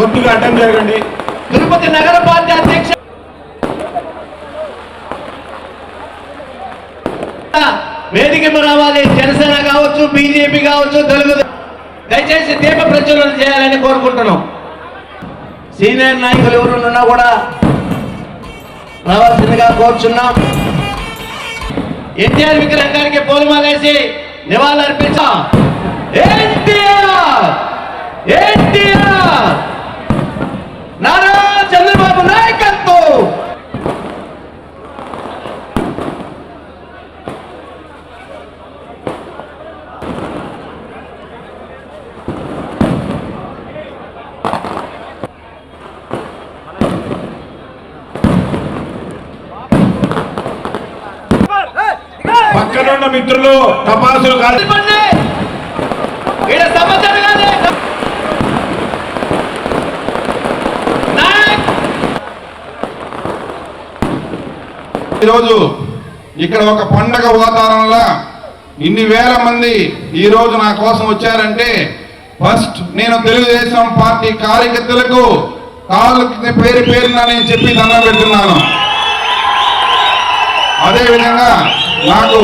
గుర్తుగా అడ్డం జరగండి. తిరుపతి నగర పార్టీ అధ్యక్ష వేదిక రావాలి. జనసేన కావచ్చు బీజేపీ కావచ్చు తెలుగు దయచేసి దీప ప్రచురణ చేయాలని కోరుకుంటున్నాం. సీనియర్ నాయకులు ఎవరు ఉన్నా కూడా రావాల్సిందిగా కోరుచున్నాం. ఎన్టీఆర్ విగ్రహానికి పూలమాలేసి నివాళులు అర్పించాం ఎన్టీఆర్! ఎన్టీఆర్! నారా చంద్రబాబు నాయకత్వం! పక్కనున్న మిత్రులు టపాసులు కాదు. చెప్పండి ఈరోజు ఇక్కడ ఒక పండగ వాతావరణంలో ఇన్ని వేల మంది ఈ రోజు నా కోసం వచ్చారంటే ఫస్ట్ నేను తెలుగుదేశం పార్టీ కార్యకర్తలకు కాళ్ళకి పేరు పేరున నేను చెప్పి దండం పెడుతున్నాను. అదేవిధంగా నాకు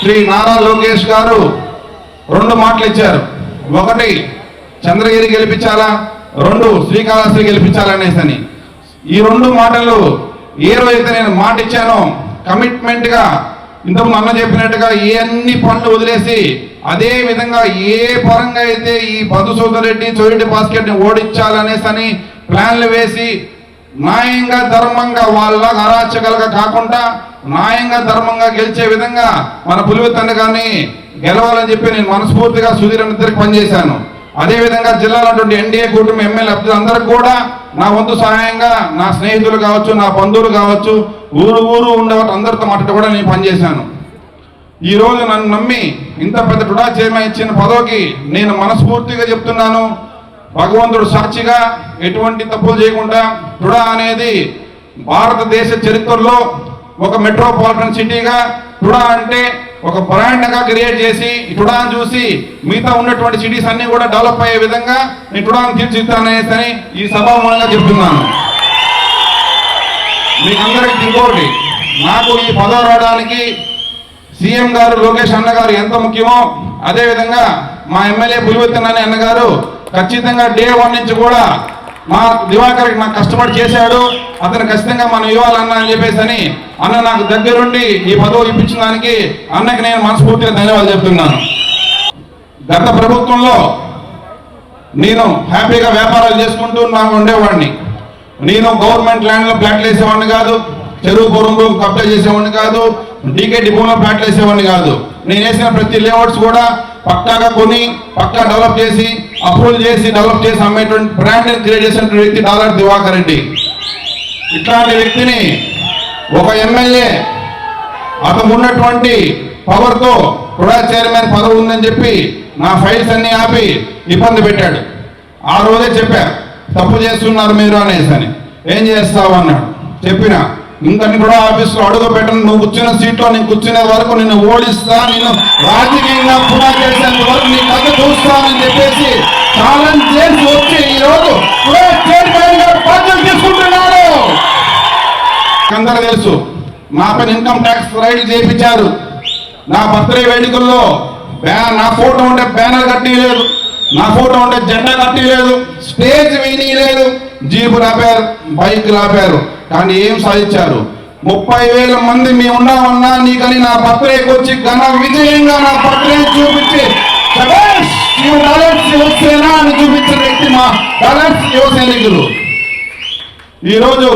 శ్రీ నారా లోకేష్ గారు రెండు మాటలు ఇచ్చారు. ఒకటి చంద్రగిరి గెలిపించాలా? రెండు శ్రీకాళహస్తి గెలిపించాలనేసి అని ఈ రెండు మాటలు ఏ రోజైతే నేను మాట ఇచ్చానో. కమిట్మెంట్గా ఇంతకుముందు అన్న చెప్పినట్టుగా ఏ అన్ని పనులు వదిలేసి అదే విధంగా ఏ పరంగా అయితే ఈ మధుసూదన్ రెడ్డి చోరెడ్డి బాస్కెట్ని ఓడించాలనేసి అని ప్లాన్లు వేసి న్యాయంగా ధర్మంగా వాళ్ళ అరాచకలుగా కాకుండా న్యాయంగా ధర్మంగా గెలిచే విధంగా మన పులివెత్తండ కానీ గెలవాలని చెప్పి నేను మనస్ఫూర్తిగా సుధీర్ ఇద్దరికి పనిచేశాను. అదే విధంగా ఉన్నటువంటి ఎన్డీఏ కూటమి ఎమ్మెల్యే అభ్యర్థులందరికీ కూడా నా వంతు సహాయంగా నా స్నేహితులు కావచ్చు నా బంధువులు కావచ్చు ఊరు ఊరు ఉండేవాటి అందరితో మాట్లాడి కూడా నేను పనిచేశాను ఈరోజు నన్ను నమ్మి ఇంత పెద్ద టుడా చైర్మన్ ఇచ్చిన పదవికి నేను మనస్ఫూర్తిగా చెప్తున్నాను. భగవంతుడు సాక్షిగా ఎటువంటి తప్పులు చేయకుండా టుడా అనేది భారతదేశ చరిత్రలో ఒక మెట్రోపాలిటన్ సిటీగా టుడా అంటే ఒక బ్రాండ్గా క్రియేట్ చేసి టుడాన్ చూసి మిగతా ఉన్నటువంటి సిటీస్ అన్ని కూడా డెవలప్ అయ్యే విధంగా నేను టుడాన్ తీర్చిదిద్దాననేసి అని ఈ సభామూలంగా చెప్తున్నాను. మీకందరికి ఇంకోటి నాకు ఈ పదవి రావడానికి సీఎం గారు లోకేష్ అన్న గారు ఎంత ముఖ్యమో అదే విధంగా మా ఎమ్మెల్యే పులివెత్తనాని అన్నగారు ఖచ్చితంగా డే వన్ నుంచి కూడా మా దివాకర్కి నాకు కష్టపడి చేశాడు. అతను ఖచ్చితంగా మనం ఇవ్వాలన్నా అని చెప్పేసి అని అన్న నాకు దగ్గరుండి ఈ పదవి ఇప్పించిన దానికి అన్నకి నేను మనస్ఫూర్తిగా ధన్యవాదాలు చెప్తున్నాను. గత ప్రభుత్వంలో నేను హ్యాపీగా వ్యాపారాలు చేసుకుంటూ నాకు ఉండేవాడిని. నేను గవర్నమెంట్ ల్యాండ్లో ప్లాట్లు వేసేవాడిని కాదు చెరువు పొరంలో కబ్జా చేసేవాడిని కాదు డీకే డిపోలో ప్లాట్లు వేసేవాడిని కాదు. నేను వేసిన ప్రతి లేఅవుట్స్ కూడా పక్కాగా కొని పక్కా డెవలప్ చేసి అప్రూవల్ చేసి డెవలప్ చేసి అమ్మేటువంటి బ్రాండ్ క్రియేట్ చేసినటువంటి వ్యక్తి డాలర్ దివాకర్ రెడ్డి. ఇట్లాంటి వ్యక్తిని ఒక ఎమ్మెల్యే అతను ఉన్నటువంటి పవర్తో కూడా చైర్మన్ పదవి ఉందని చెప్పి నా ఫైల్స్ అన్ని ఆపి ఇబ్బంది పెట్టాడు. ఆ రోజే చెప్పారు తప్పు చేస్తున్నారు మీరు అనేసి అని. ఏం చేస్తావు? అన్నాడు. చెప్పిన ఇంకని కూడా ఆఫీస్లో అడుగు పెట్టను. నువ్వు కూర్చున్న సీట్లో నేను కూర్చునే వరకు నిన్ను ఓడిస్తా నేను రాజకీయంగా పునా చేసేంత వరకు నీ కథ చూస్తానని చెప్పేసి ఛాలెంజ్ చేసి వచ్చి ఈరోజు రోజు తీసుకుంటున్నాడు అందరూ తెలుసు నా పైన ఇన్కమ్ ట్యాక్స్ రైడ్ చేయించారు. నా బర్త్డే వేడుకల్లో బ్యానర్ నా ఫోటో ఉంటే బ్యానర్ కట్టియలేదు నా ఫోటో ఉంటే జెండా కట్టియలేదు స్టేజ్ వేయలేదు జీపు రాపారు బైక్ రాపారు. కానీ ఏం సాధించారు ముప్పై వేల మంది మేము ఉన్నామన్నా నీకని నా బర్త్డేకి వచ్చి ఘన విజయంగా నా బర్త్డే చూపించి శభాష్! యువసేన అని చూపించిన వ్యక్తి మా డాలర్స్ యువ సైనికులు ఈరోజు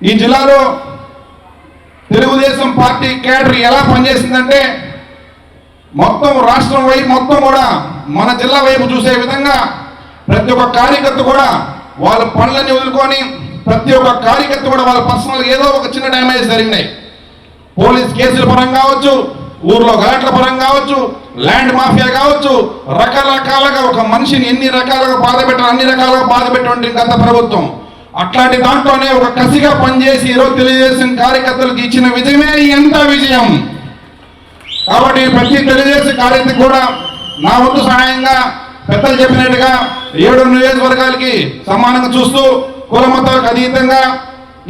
ఈ జిల్లాలో తెలుగుదేశం పార్టీ కేడర్ ఎలా పనిచేసిందంటే మొత్తం రాష్ట్రం వైపు మొత్తం కూడా మన జిల్లా వైపు చూసే విధంగా ప్రతి ఒక్క కార్యకర్త కూడా వాళ్ళ పనులన్నీ వదులుకొని ప్రతి ఒక్క కార్యకర్త కూడా వాళ్ళ పర్సనల్ ఏదో ఒక చిన్న డ్యామేజ్ జరిగినాయి. పోలీస్ కేసుల పరంగా కావచ్చు ఊర్లో ఘాట్ల పరంగా కావచ్చు ల్యాండ్ మాఫియా కావచ్చు రకరకాలుగా ఒక మనిషిని ఎన్ని రకాలుగా బాధ పెట్టాలి అన్ని రకాలుగా బాధ పెట్టినటువంటి గత ప్రభుత్వం. అట్లాంటి దాంట్లోనే ఒక కసిగా పనిచేసి ఈరోజు తెలుగుదేశం కార్యకర్తలకు ఇచ్చిన విజయమే ఎంత విజయం. కాబట్టి ప్రతి తెలుగుదేశం కార్యకర్త కూడా నా వంతు సహాయంగా పెద్దలు చెప్పినట్టుగా ఏడు నియోజకవర్గాలకి సమానంగా చూస్తూ కుల మతాలకు అతీతంగా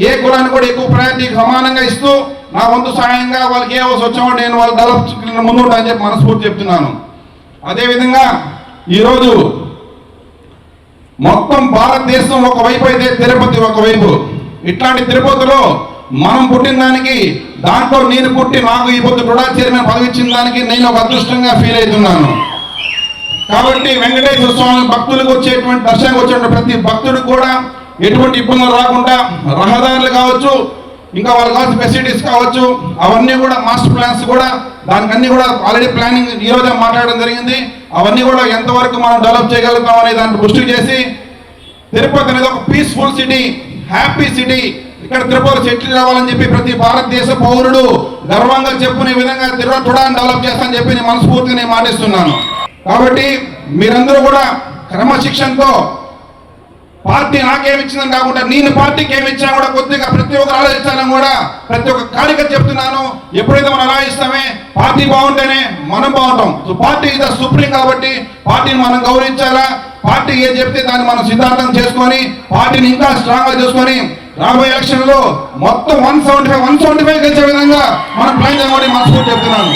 ఏ కులాన్ని కూడా ఎక్కువ ప్రయారిటీ సమానంగా ఇస్తూ నా వంతు సహాయంగా వాళ్ళకి ఏ అవసరం వచ్చామో నేను వాళ్ళ దళ ముందు అని చెప్పి మనస్ఫూర్తి చెప్తున్నాను. అదేవిధంగా ఈరోజు మొత్తం భారతదేశం ఒకవైపు అయితే తిరుపతి ఒకవైపు. ఇట్లాంటి తిరుపతిలో మనం పుట్టిన దానికి దాంట్లో నేను పుట్టి నాకు ఈ పొద్దు కూడా చైర్మన్ పదవి ఇచ్చిన దానికి నేను ఒక అదృష్టంగా ఫీల్ అవుతున్నాను. కాబట్టి వెంకటేశ్వర స్వామి భక్తులకు వచ్చేటువంటి దర్శనం వచ్చేటువంటి ప్రతి భక్తుడికి కూడా ఎటువంటి ఇబ్బందులు రాకుండా రహదారులు కావచ్చు ఇంకా వాళ్ళకి కావాల్సిన ఫెసిలిటీస్ కావచ్చు అవన్నీ కూడా మాస్టర్ ప్లాన్స్ కూడా దానికన్నీ కూడా ఆల్రెడీ ప్లానింగ్ ఈ రోజే మాట్లాడడం జరిగింది. అవన్నీ కూడా ఎంతవరకు మనం డెవలప్ చేయగలుగుతాం అనే దాన్ని దృష్టి చేసి తిరుపతి అనేది ఒక పీస్ఫుల్ సిటీ హ్యాపీ సిటీ ఇక్కడ తిరుపతి సెటిల్ రావాలని చెప్పి ప్రతి భారతదేశ పౌరుడు గర్వంగా చెప్పుకునే విధంగా తిరుపతి కూడా డెవలప్ చేస్తానని చెప్పి నేను మనస్ఫూర్తిగా నేను మాటిస్తున్నాను. కాబట్టి మీరందరూ కూడా క్రమశిక్షణతో పార్టీ నాకేమిచ్చిందని కాకుండా నేను పార్టీకి ఏమి ఇచ్చినా కూడా కొద్దిగా ప్రతి ఒక్కరు ఆలోచించాలని కూడా ప్రతి ఒక్క కార్యకర్త చెప్తున్నాను. ఎప్పుడైతే మనం ఆలోచిస్తామే పార్టీ బాగుంటేనే మనం బాగుంటాం. సో పార్టీ ఇద సుప్రీం కాబట్టి పార్టీని మనం గౌరవించాలా? పార్టీ ఏం చెప్తే దాన్ని మనం సిద్ధాంతం చేసుకొని పార్టీని ఇంకా స్ట్రాంగ్గా చేసుకొని రాబోయే ఎలక్షన్లో మొత్తం one seventy five one seventy five గెలిచే విధంగా మనం ప్లాన్ చేయమని మనస్ఫూర్తి చెప్తున్నాను.